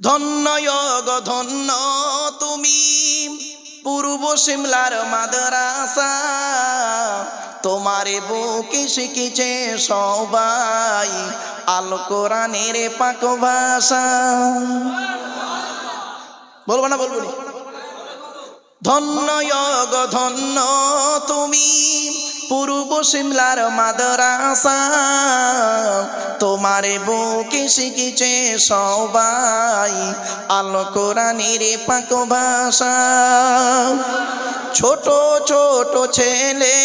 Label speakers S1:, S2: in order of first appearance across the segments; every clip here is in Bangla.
S1: ধন্য গো ধন্য তুমি। পূর্ব সিমলার মাদ্রাসা, তোমারে বুকে শিখেছে সবাই আল কোরআনের পাক ভাষা। বলব না, বলব ধন্য গো ধন্য তুমি। পূর্ব সিমলার মাদরাসা। তোমারে বুকে শিখিছে সবাই আল কোরআনের পাক ভাষা। ছোট ছোট ছেলে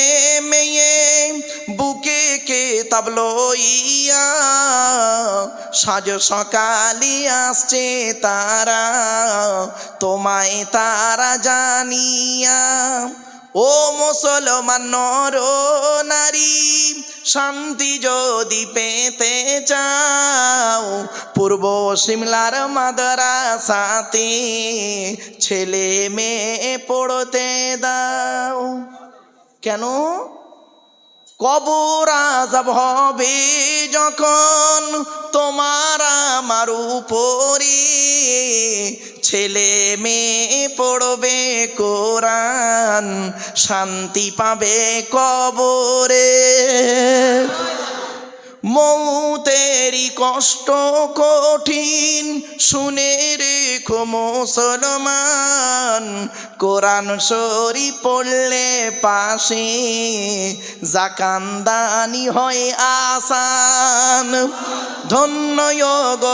S1: মেয়ে বুকে কে তাবলো ইয়া। সাজ সকালে আসছে তারা, তোমায় তারা জানিয়া ও মুসলমান নর নারী, শান্তি যদি পেতে চাও, পূর্ব সিমলার মাদ্রাসাতে ছেলে মেয়ে পড়তে দাও। কেন? কবর আজাব হবে যখন তোমার আমার উপরে ছেলে মেয়ে পড়বে কোরআন, শান্তি পাবে কবরে। মৌতেরি কষ্ট কঠিন, শুনে রেখো মুসলমান। কোরআন শরী পড়লে পাশে জাকান্দানি হয় আসান। ধন্য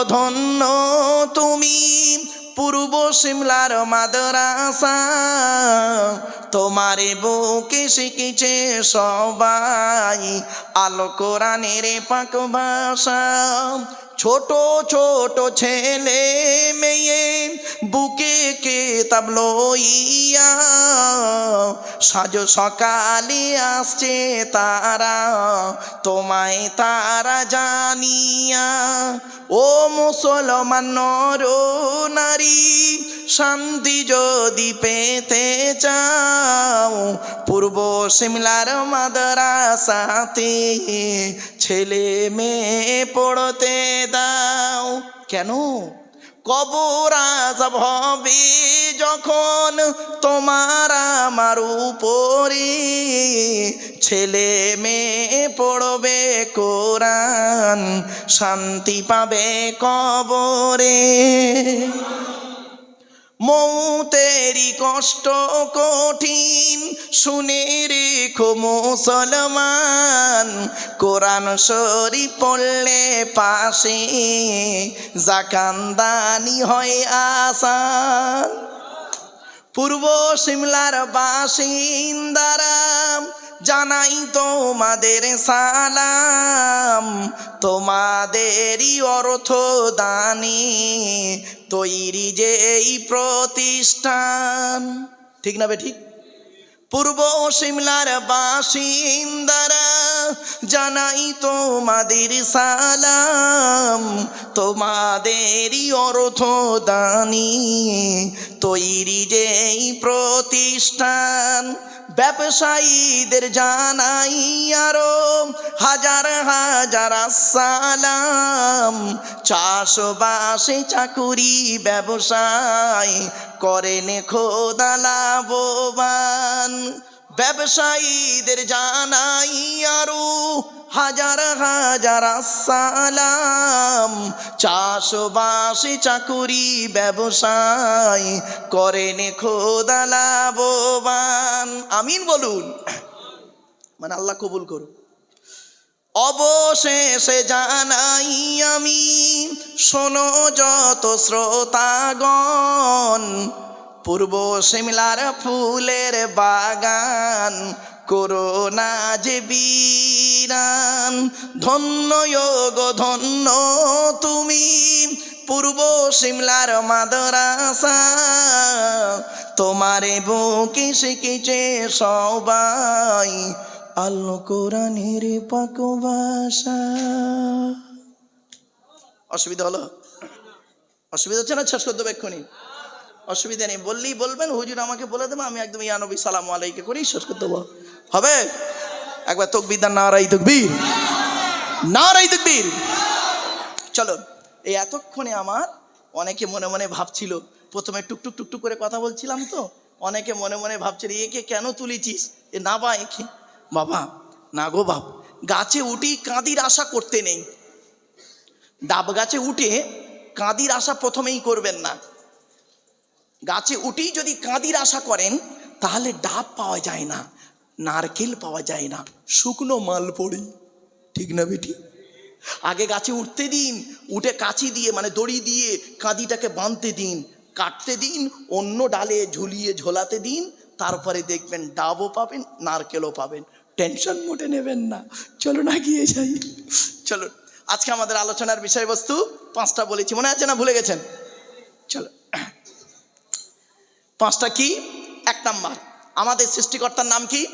S1: ধন্য তুমি পূর্ব সিমলার মাদরাসা। তোমার বুকে শিখেছে সবাই আলো কোরআনের পাক ভাষা। ছোট ছোট ছেলে মেয়ে, বুকে কে তাবলো ইয়া সাজ সকালে আসছে তারা, তোমায় তারা জানিয়া, ও মুসলমান নর নারী শান্তি যদি পেতে চাও, পূর্ব সিমলার মাদ্রাসাতে ছেলে মেয়ে পড়তে দাও। কেন? কবর আজাব হবে যখন তোমার আমার উপরে ছেলে মেয়ে পড়বে কোরআন, শান্তি পাবে কবরে। মৌতেরি কষ্ট কঠিন। শুনে রেখো মুসলমান, কোরআন শরী পড়লে পাশে জাকান্দানি হয় আসান। পূর্ব সিমলার বাসিন্দারা জানাই তোমাদের সালাম। তোমাদেরই অর্থ দানি তৈরি যে এই প্রতিষ্ঠান। ঠিক না বে, ঠিক? পূর্ব সিমলার বাসিন্দারা, জানাই তোমাদের সালাম। তোমাদেরই অর্থ দানি তৈরি যে এই প্রতিষ্ঠান। ব্যবসায়ীদের জানাই আরও হাজার হাজার সালাম চাষবাসে চাকুরি ব্যবসায় করেন খোদালা লাভবান। ব্যবসায়ীদের জানাই আরও হাজার হাজার সালাম চাষবাসে চাকুরি ব্যবসায় করেন খোদা লাভবান। আমিন বলুন। মানে আল্লাহ কবুল করুন অবশেষে জানাই আমি, শোনো যত শ্রোতাগণ পূর্ব সিমলার ফুলের বাগান, করোনা যে বীরান। ধন্য যোগ ধন্য তুমি পূর্ব সিমলার মাদ্রাসা। তোমারে বুকে শিখেছে সবাই আল্লো কোরআনের পাক ভাষা। অসুবিধা হলো? অসুবিধা হচ্ছে না? শেষ করতে হবে এক্ষুনি। অসুবিধা নেই। বললেই বলবেন, হুজুর আমাকে বলে দেবো, আমি একদম ইয়ানবী সালাম আলাইকে করেই শেষ করতে দেবো। হবে? একবার তকবির দান, নারাই তকবীর। নারাই তকবীর। চলো, এই এতক্ষণে আমার অনেকে মনে মনে ভাবছিল, প্রথমে টুকটুক টুকটুক করে কথা বলছিলাম তো, অনেকে মনে মনে ভাবছিল, একে কেন তুলেছিস? এ না বা, একে। বাবা, না গো বাপ, গাছে উঠি কাঁদির আশা করতে নেই। ডাব গাছে উঠে কাঁদির আশা প্রথমেই করবেন না। গাছে উঠেই যদি কাঁদির আশা করেন, তাহলে ডাব পাওয়া যায় না, নারকেল পাওয়া যায় না, শুকনো মাল পড়ি ঠিক না বেটি? আগে গাছে উঠতে দিন, উঠে কাঁচি দিয়ে মানে দড়ি দিয়ে কাঁদিটাকে বাঁধতে দিন, কাটতে দিন, অন্য ডালে ঝুলিয়ে ঝোলাতে দিন, তারপরে দেখবেন ডাবও পাবেন, নারকেলও পাবেন। টেনশন মোটে নেবেন না। চলো না গিয়ে যাই। চলো আজকে আমাদের আলোচনার বিষয়বস্তু পাঁচটা বলেছি। মনে আছে না ভুলে গেছেন চলো পাঁচটা কি? এক নাম্বার। আমাদের সৃষ্টিকর্তার নাম কি?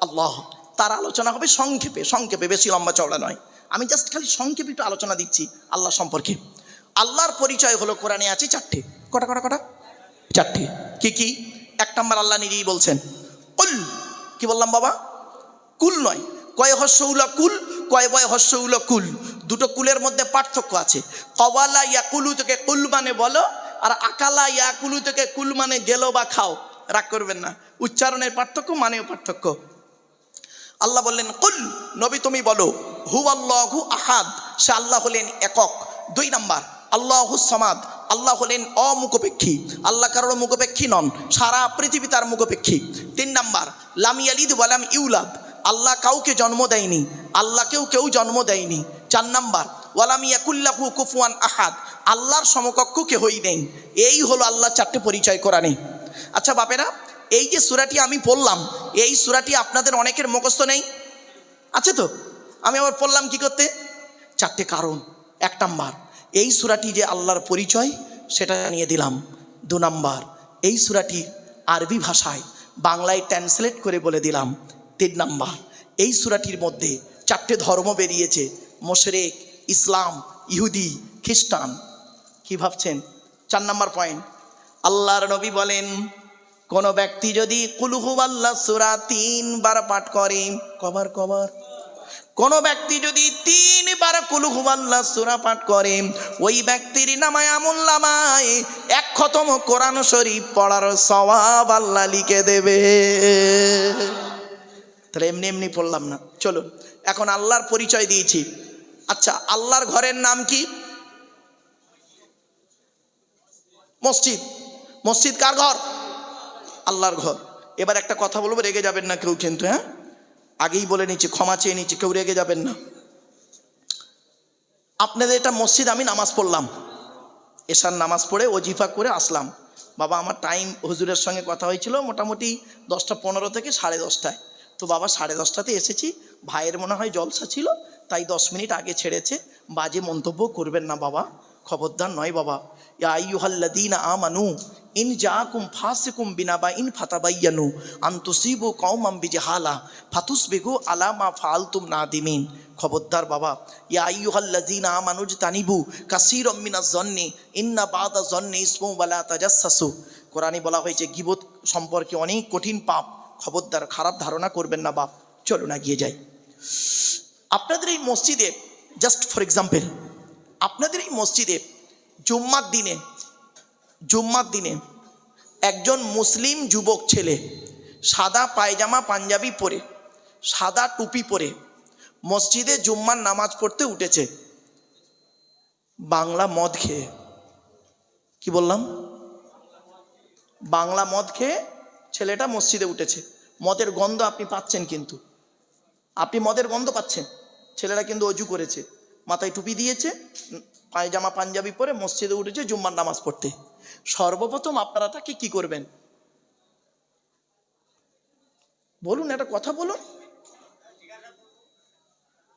S1: আল্লাহ। তার আলোচনা হবে সংক্ষেপে। সংক্ষেপে বেশি লম্বা চওড়া নয়। আমি জাস্ট খালি সংক্ষেপে একটু আলোচনা দিচ্ছি আল্লাহ সম্পর্কে। আল্লাহর পরিচয় হলো কোরআনে আছে চারটে। কটা কটা কটা? চারটে। কি কি? এক নাম্বার আল্লাহ নিজেই বলছেন। কুল। কি বললাম বাবা? কুল নয়। কয় হস্যউলা কুল? কয় বয় হস্যউলা কুল? দুটো কুলের মধ্যে পার্থক্য আছে। কওয়ালা ইয়াকুলু থেকে কুল মানে বলো আর আকালা ইয়াকুলু থেকে কুল মানে গেলো বা খাও, রাগ করবেন না। উচ্চারণের পার্থক্য, মানেও পার্থক্য। আল্লাহ বললেন, কুল, নবী তুমি বলো হু আল্লাহু আহাদ। সে আল্লাহ হলেন একক। দুই নাম্বার, আল্লাহু সমাদ। আল্লাহ হলেন অমুখপেক্ষী। আল্লাহ কারোর মুখপেক্ষী নন, সারা পৃথিবী তার মুখপেক্ষী। তিন নাম্বার লামিয়ালিদ ওয়ালাম ইউলাদ। আল্লাহ কাউকে জন্ম দেয়নি, আল্লাহকেও কেউ জন্ম দেয়নি। চার নাম্বার ওয়ালাম ইয়াকুল্লাহু কুফুয়ান আহাদ। আল্লাহর সমকক্ষ কে হই নেই। এই হলো আল্লাহ চারটে পরিচয় করা নেই আচ্ছা বাপেরা, এই যে সুরাটি আমি পড়লাম, এই সুরাটি আপনাদের অনেকের মুখস্থ নেই? আছে তো? আমি আবার পড়লাম কি করতে? চারটে কারণ। এক নাম্বার, এই সুরাটি যে আল্লাহর পরিচয়, সেটা জানিয়ে দিলাম। দু নাম্বার, এই সুরাটি আরবি ভাষায় বাংলায় ট্রান্সলেট করে বলে দিলাম। তিন নাম্বার, এই সুরাটির মধ্যে চারটে ধর্ম বেরিয়েছে। মোশরেক, ইসলাম, ইহুদি, খ্রিস্টান। কি ভাবছেন? চার নম্বর পয়েন্ট আল্লাহর নবী বলেন, কোনো ব্যক্তি যদি কুলহু আল্লাহ সুরা তিনবার পাঠ করে, কবার কবার। কোনো ব্যক্তি যদি তিনবার কুলহু আল্লাহ সুরা পাঠ করে, ওই ব্যক্তির নামায় আমুল নামায় এক খতম কোরআন শরীফ পড়ার সওয়াব আল্লাহ লিখে দেবে। তাহলে এমনি এমনি পড়লাম না। চলুন, এখন আল্লাহর পরিচয় দিয়েছি। আচ্ছা আল্লাহর ঘরের নাম কি? মসজিদ। মসজিদ কার ঘর? আল্লাহর ঘর। এবার একটা কথা বলব, রেগে যাবেন না কেউ কিন্তু হ্যাঁ? আগেই বলে নিচ্ছি, ক্ষমা চেয়ে নিচ্ছি, কেউ রেগে যাবেন না। আপনাদের এটা মসজিদ, আমি নামাজ পড়লাম। এশার নামাজ পড়ে ওজিফা করে আসলাম। বাবা, আমার টাইম হুজুরের সঙ্গে কথা হয়েছিল মোটামুটি দশটা পনেরো থেকে সাড়ে দশটায়। তো বাবা, সাড়ে দশটাতে এসেছি। ভাইয়ের মনে হয় জলসা ছিল, তাই দশ মিনিট আগে ছেড়েছে। বাজে মন্তব্য করবেন না বাবা। খবরদার নয় বাবা। ইয়াইয়ুহাল্লাদিন আমানু ইন জাকুম ফাসিকুম বিনা বা ইন ফাতাবাইয়ানু আন তুসিবু কওমাম বিজাহালা ফাতুসবিগু আলা মা ফালতুম নাদিমিন খবরদার বাবা ইয়া আইয়ুহাল্লাযিনা আমানু তানিবু কাসীরাম মিনাজ জন্নি ইন্না বাদা জন্নি ইসমু ওয়ালা তাজাসসাসু কোরআনে বলা হয়েছে, গিবত সম্পর্কে অনেক কঠিন পাপ খবরদার খারাপ ধারণা করবেন না বাপ চলো না গিয়ে যাই। আপনাদের এই মসজিদে জাস্ট ফর এক্সাম্পল আপনাদের এই মসজিদে জুম্মার দিনে জুম্মার দিনে একজন মুসলিম যুবক ছেলে সাদা পায়জামা, পাঞ্জাবি পরে, সাদা টুপি পরে মসজিদে জুম্মার নামাজ পড়তে উঠেছে। বাংলা মদ খেয়ে। কি বললাম? বাংলা মদ খেয়ে ছেলেটা মসজিদে উঠেছে। মদের গন্ধ আপনি পাচ্ছেন কিন্তু। আপনি মদের গন্ধ পাচ্ছেন। ছেলেরা কিন্তু অজু করেছে। মাথায় টুপি দিয়েছে পায়জামা পাঞ্জাবি পরে মসজিদে উঠেছে, জুম্মার নামাজ পড়তে। সর্বপ্রথম আপনারা তাকে কি করবেন? বলুন, একটা কথা বলুন।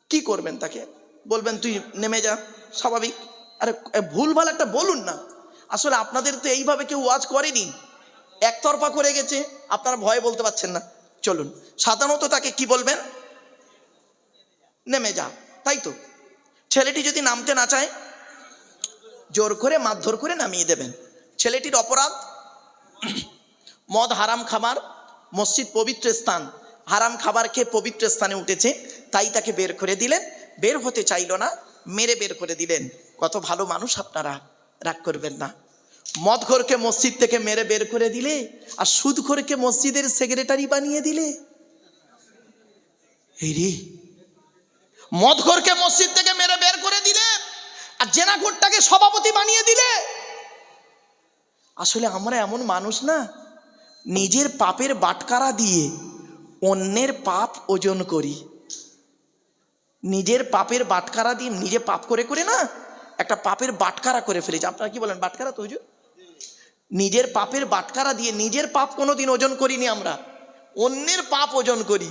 S1: কি করবেন তাকে? বলবেন, তুই নেমে যা, স্বাভাবিক। আরে ভুল ভুলভাল একটা বলুন না। আসলে আপনাদের তো এইভাবে কেউ ওয়াজ করেনি। একতরফা করে গেছে, আপনারা ভয়ে বলতে পারছেন না। চলুন, সাধারণত তাকে কি বলবেন? নেমে যা, তাই তো? ছেলেটি যদি নামতে না চায় জোর করে মারধর করে নামিয়ে দেবেন। ছেলেটির অপরাধ? মদ হারাম খাবার মসজিদ পবিত্র স্থান। হারাম খাবার খেয়ে পবিত্র স্থানে উঠেছে, তাই তাকে বের করে দিলেন। বের হতে চাইল না, মেরে বের করে দিলেন। কত ভালো মানুষ আপনারা, রাগ করবেন না। মদখোরকে মসজিদ থেকে মেরে বের করে দিলে, আর সুদখোরকে মসজিদের সেক্রেটারি বানিয়ে দিলে? এই রে। মদখোরকে মসজিদ থেকে মেরে বের করে দিলে? আর জেনাঘোরটাকে সভাপতি বানিয়ে দিলে? আসলে আমরা এমন মানুষ না, নিজের পাপের বাটকারা দিয়ে অন্যের পাপ ওজন করি। নিজের পাপের বাটকারা দিয়ে নিজে পাপ করে করে না, একটা পাপের বাটকারা করে ফেলেছি। আপনারা কি বলেন, বাটকারা তো হুজুর? নিজের পাপের বাটকারা দিয়ে নিজের পাপ কোনোদিন ওজন করিনি আমরা, অন্যের পাপ ওজন করি।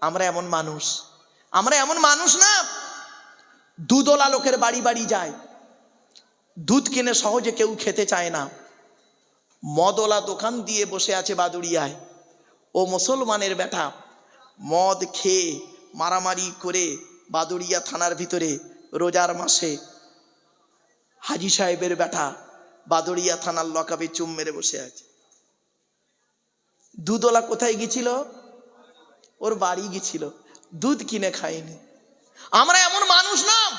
S1: আমরা এমন মানুষ। আমরা এমন মানুষ না দুধওয়ালা লোকের বাড়ি বাড়ি যায়। দুধ কিনে সহজে কেউ খেতে চায় না। মদওয়ালা দোকান দিয়ে বসে আছে বাদুড়িয়ায়। ও মুসলমানের বেটা। মদ খেয়ে মারামারি করে বাদুড়িয়া থানার ভিতরে রোজার মাসে। হাজি সাহেবের বেটা বাদুড়িয়া থানার লকাবে চুম মেরে বসে আছে। দুধওয়ালা কোথায় গেছিল? ওর বাড়ি গেছিল। দুধ কিনে খায়নি। আমরা এমন মানুষ না।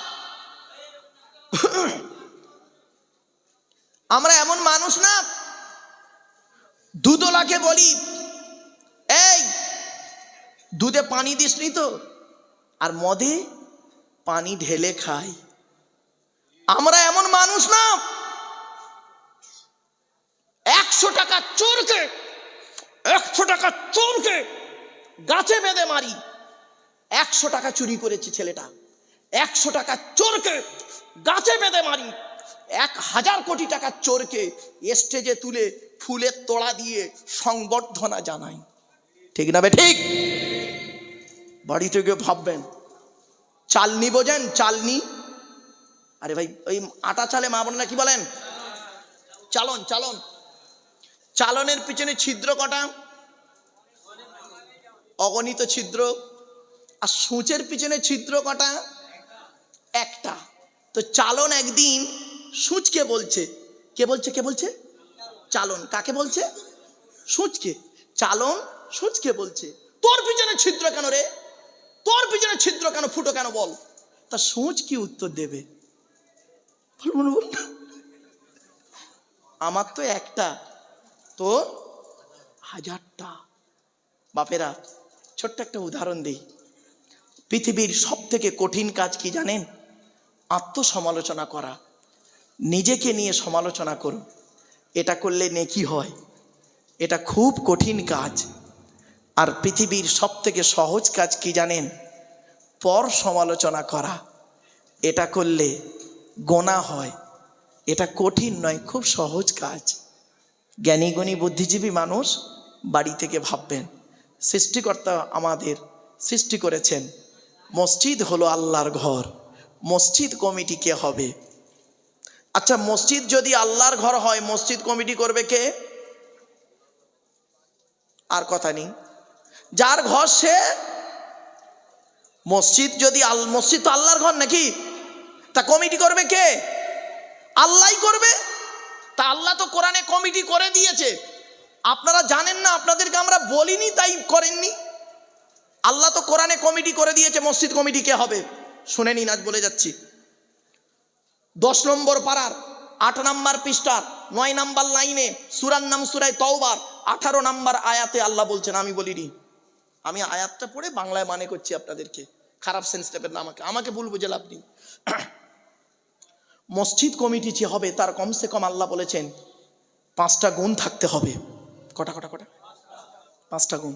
S1: আমরা এমন মানুষ না। দুধওয়ালাকে বলি, এই, দুধে পানি দিসনি তো? আর মদে পানি ঢেলে খাই। আমরা এমন মানুষ না। একশো টাকা চোরকে, একশো টাকা চোরকে গাছে বেঁধে মারি। একশো টাকা চুরি করেছে ছেলেটা। একশো টাকা চোরকে গাছে বেঁধে মারি। এক হাজার কোটি টাকা চোরকে স্টেজে তুলে ফুলের তোড়া দিয়ে সংবর্ধনা জানাই। ঠিক না বে, ঠিক? বাড়ি থেকে ভাববেন, চালনি বোঝেন, চালনি? আরে ভাই, ওই আটা চালে মা বোনেরা কি বলেন? চালন চালন। চালনের পিছনে ছিদ্র কটা? অগণিত ছিদ্র। আর সূচের পিছনে ছিদ্র কটা? একটা। তো চালন একদিন সূচকে বলছে। কে বলছে কে বলছে? চালন। কাকে বলছে? সূচকে। চালন সূচকে বলছে। তোর পিছনে ছিদ্র কেন রে? তোর পিছনে ছিদ্র কেন? ফুটো কেন বল। তা সূচ কি উত্তর দেবে। আমার তো একটা, তোর হাজারটা। বাপেরা, ছোট্ট একটা উদাহরণ দিই। পৃথিবীর সব থেকে কঠিন কাজ কি জানেন? আত্মসমালোচনা করা। নিজেকে নিয়ে সমালোচনা করুন। এটা করলে নেকি হয়। এটা খুব কঠিন কাজ। আর পৃথিবীর সব থেকে সহজ কাজ কি জানেন? পর সমালোচনা করা। এটা করলে গোনা হয়। এটা কঠিন নয়, খুব সহজ কাজ। জ্ঞানী গুণী বুদ্ধিজীবী মানুষ বাড়ি থেকে ভাববেন, সৃষ্টিকর্তা আমাদের সৃষ্টি করেছেন। মসজিদ হলো আল্লাহর ঘর। মসজিদ কমিটি কে হবে? আচ্ছা মসজিদ যদি আল্লাহর ঘর হয়, মসজিদ কমিটি করবে কে? আর কথা নেই। যার ঘর সে? মসজিদ যদি আল, মসজিদ তো আল্লাহর ঘর নাকি? তা কমিটি করবে কে? আল্লাহই করবে। তা আল্লাহ তো কোরআনে কমিটি করে দিয়েছে। আপনারা জানেন না, আপনাদেরকে আমরা বলিনি, তাই করেননি। আল্লাহ তো কোরআনে কমিটি করে দিয়েছে, মসজিদ কমিটি কে হবে? শুনে নিন, আজ বলে যাচ্ছি। দশ নম্বর পাড়ার, আট নাম্বার পৃষ্ঠার, নয় নাম্বার লাইনে, সুরার নাম সুরায় তওবার, আঠারো নাম্বার আয়াতে আল্লাহ বলছেন, আমি বলিনি। আমি আয়াতটা পড়ে বাংলায় মানে করছি আপনাদেরকে, খারাপ সেন্স নেবেন না আমাকে। আমাকে ভুল বুঝে লাভ নেই। মসজিদ কমিটি যে হবে, তার কমসে কম আল্লাহ বলেছেন, পাঁচটা গুণ থাকতে হবে। কটা কটা কটা? পাঁচটা গুণ।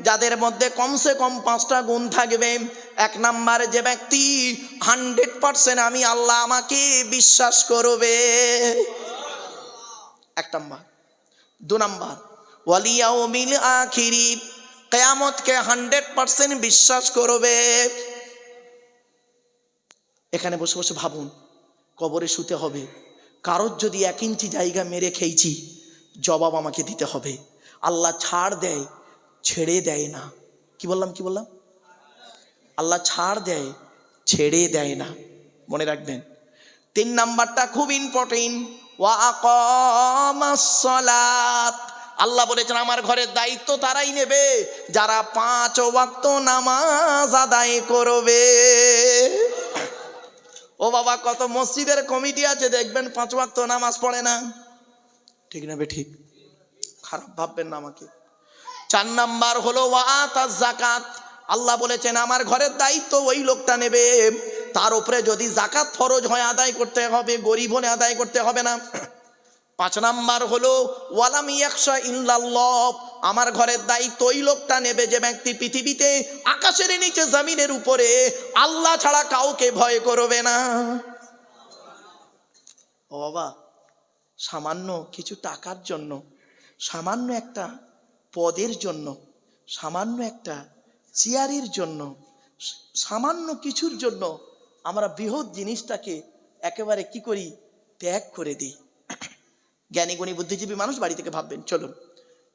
S1: যাদের মধ্যে কমসে কম পাঁচটা গুণ থাকবে। এক নাম্বার, যে ব্যক্তি হান্ড্রেড পার্সেন্ট আমি আল্লাহ আমাকে বিশ্বাস করবে। এক নাম্বার। দু নাম্বার ওয়ালিয়াও মিল আখিরি, কেয়ামতকে হান্ড্রেড পার্সেন্ট বিশ্বাস করবে। এখানে বসে বসে ভাবুন, কবরে শুতে হবে। কারোর যদি এক ইঞ্চি জায়গা মেরে খেয়েছি, জবাব আমাকে দিতে হবে। আল্লাহ ছাড় দেয় ছেড়ে দেয় না। কি বললাম কি বললাম? আল্লাহ ছাড় দেয়, ছেড়ে দেয় না। মনে রাখবেন। তিন নাম্বারটা খুব ইম্পর্টেন্ট আল্লাহ বলেছেন, আমার ঘরের দায়িত্ব তারাই নেবে। যারা পাঁচ ওয়াক্ত নামাজ আদায় করবে। ও বাবা, কত মসজিদের কমিটি আছে, দেখবেন পাঁচ ওয়াক্ত নামাজ পড়ে না। ঠিক না বে, ঠিক। খারাপ ভাববেন না আমাকে। চার নাম্বার হলো ওয়াতা জাকাত আল্লাহ বলেছেন, আমার ঘরের দায়িত্ব ওই লোকটা নেবে। তার উপরে যদি জাকাত ফরজ হয়, আদায় করতে হবে। গরিব হলে আদায় করতে হবে না। পাঁচ নাম্বার হলো, ওয়ালাম ইয়াকশা ইল্লাল্লাহ। আমার ঘরের দায়িত্ব ওই লোকটা নেবে যে ব্যক্তি পৃথিবীতে আকাশের নিচে, জমিনের উপরে আল্লাহ ছাড়া কাউকে ভয় করবে না। ও বাবা, সামান্য কিছু টাকার জন্য, সামান্য একটা পদের জন্য, সামান্য একটা চেয়ারের জন্য, সামান্য কিছুর জন্য আমরা বৃহৎ জিনিসটাকে একেবারে কি করি? ত্যাগ করে দিই। জ্ঞানী, গুণী, বুদ্ধিজীবী মানুষ বাড়ি থেকে ভাববেন, চলুন,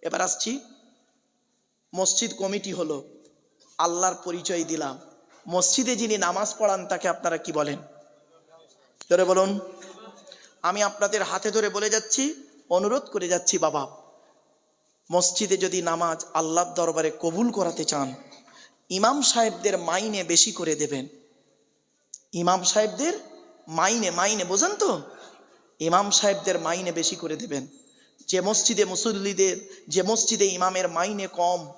S1: এবার আসছি। মসজিদ কমিটি হলো আল্লাহর পরিচয় দিলাম। মসজিদে যিনি নামাজ পড়ান, তাকে আপনারা কি বলেন? ধরে বলুন। আমি আপনাদের হাতে ধরে বলে যাচ্ছি, অনুরোধ করে যাচ্ছি, বাবা। মসজিদে যদি নামাজ আল্লাহর দরবারে কবুল করাতে চান, ইমাম সাহেবদের মাইনে বেশি করে দেবেন। ইমাম সাহেবদের মাইনে মাইনে, বোঝেন তো? ইমাম সাহেবদের মাইনে বেশি করে দেবেন। যে মসজিদে মুসল্লিদের, যে মসজিদে ইমামের মাইনে কম,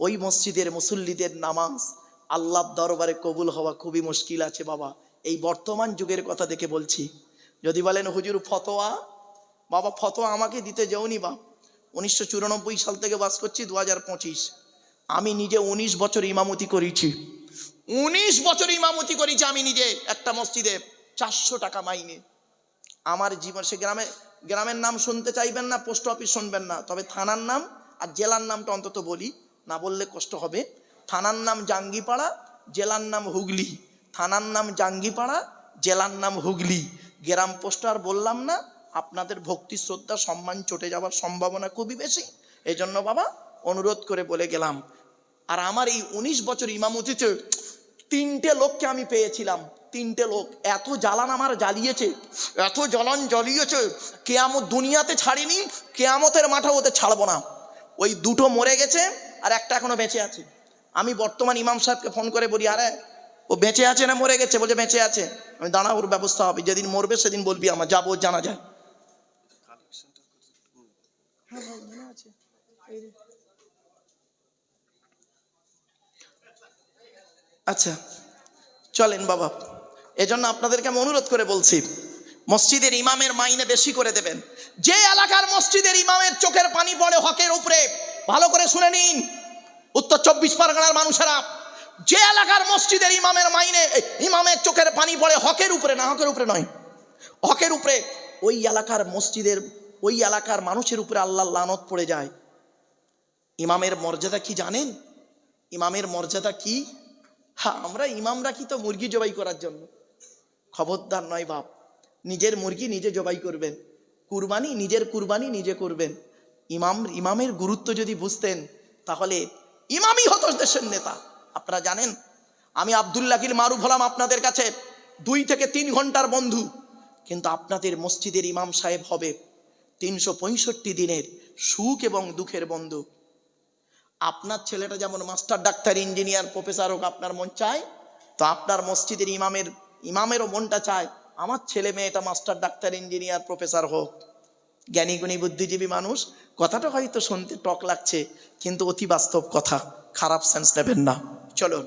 S1: ওই মসজিদের মুসল্লিদের নামাজ আল্লাহ দরবারে কবুল হওয়া খুবই মুশকিল আছে বাবা। এই বর্তমান যুগের কথা দেখে বলছি। যদি বলেন, হুজুর, ফতোয়া? বাবা, ফতোয়া আমাকে দিতে যেওনি বাপ। উনিশশো চুরানব্বই সাল থেকে বাস করছি দু হাজার পঁচিশ। আমি নিজে উনিশ বছর ইমামতি করেছি। উনিশ বছর ইমামতি করেছি আমি নিজে একটা মসজিদে, চারশো টাকা মাইনে। আমার জীবন, সে গ্রামে, গ্রামের নাম শুনতে চাইবেন না, পোস্ট অফিস শুনবেন না, তবে থানার নাম আর জেলার নামটা অন্তত বলি, না বললে কষ্ট হবে। থানার নাম জাঙ্গিপাড়া, জেলার নাম হুগলি। থানার নাম জাঙ্গিপাড়া, জেলার নাম হুগলি। গ্রাম পোস্ট আর বললাম না আপনাদের ভক্তি, শ্রদ্ধা, সম্মান চটে যাওয়ার সম্ভাবনা খুবই বেশি। এই জন্য বাবা, অনুরোধ করে বলে গেলাম, আর আমার এই উনিশ বছর ইমামতিতে তিনটে লোককে আমি পেয়েছিলাম। তিনটে লোক এত জ্বালান আমার জ্বালিয়েছে, এত জ্বলন জ্বলিয়েছে, কেয়ামত দুনিয়াতে ছাড়িনি, কেয়ামতের মাঠা ওদের ছাড়বো না। ওই দুটো মরে গেছে আর একটা এখনও বেঁচে আছে। আমি বর্তমান ইমাম সাহেবকে ফোন করে বলি, আরে, ও বেঁচে আছে না মরে গেছে? বলছে, বেঁচে আছে। আমি দাঁড়া, ওর ব্যবস্থা হবে, যেদিন মরবে সেদিন বলবি আমার, যাব, জানা যায়। হ্যাঁ মনে আছে। আচ্ছা চলেন বাবা। এজন্য আপনাদেরকে আমি অনুরোধ করে বলছি, মসজিদের ইমামের মাইনে বেশি করে দেবেন। যে এলাকার মসজিদের ইমামের চোখের পানি পড়ে হকের উপরে, ভালো করে শুনে নিন। উত্তর চব্বিশ পরগনার মানুষেরা, যে এলাকার মসজিদের ইমামের মাইনে ইমামের চোখের পানি পড়ে হকের উপরে, না হকের উপরে নয়। হকের উপরে ওই এলাকার মসজিদের ওই এলাকার মানুষের উপরে আল্লাহ লানত পড়ে যায়। ইমামের মর্যাদা কি জানেন? ইমামের মর্যাদা কি? হ্যাঁ আমরা ইমামরা কি তো মুরগি জবাই করার জন্য? খবরদার নয় বাপ। নিজের মুরগি নিজে জবাই করবেন। কুরবানি নিজের কুরবানি নিজে করবেন। ইমাম, ইমামের গুরুত্ব যদি বুঝতেন, তাহলে ইমামই হতো দেশের নেতা। আপনারা জানেন, আমি আবদুল্লাহিল মারুফ হলাম আপনাদের কাছে দুই থেকে তিন ঘণ্টার বন্ধু। কিন্তু আপনাদের মসজিদের ইমাম সাহেব হবে তিনশো পঁয়ষট্টি দিনের সুখ এবং দুঃখের বন্ধু। আপনার ছেলেটা যেমন মাস্টার, ডাক্তার, ইঞ্জিনিয়ার, প্রফেসর হোক আপনার মন চায়, তো আপনার মসজিদের ইমামের, ইমামেরও মনটা চায়, আমার ছেলে মেয়েটা মাস্টার, ডাক্তার, ইঞ্জিনিয়ার, প্রফেসর হোক। জ্ঞানী, গুণী, বুদ্ধিজীবী মানুষ, কথাটা হয়তো শুনতে টক লাগছে, কিন্তু অতি বাস্তব কথা, খারাপ সেন্স নেবেন না। চলুন।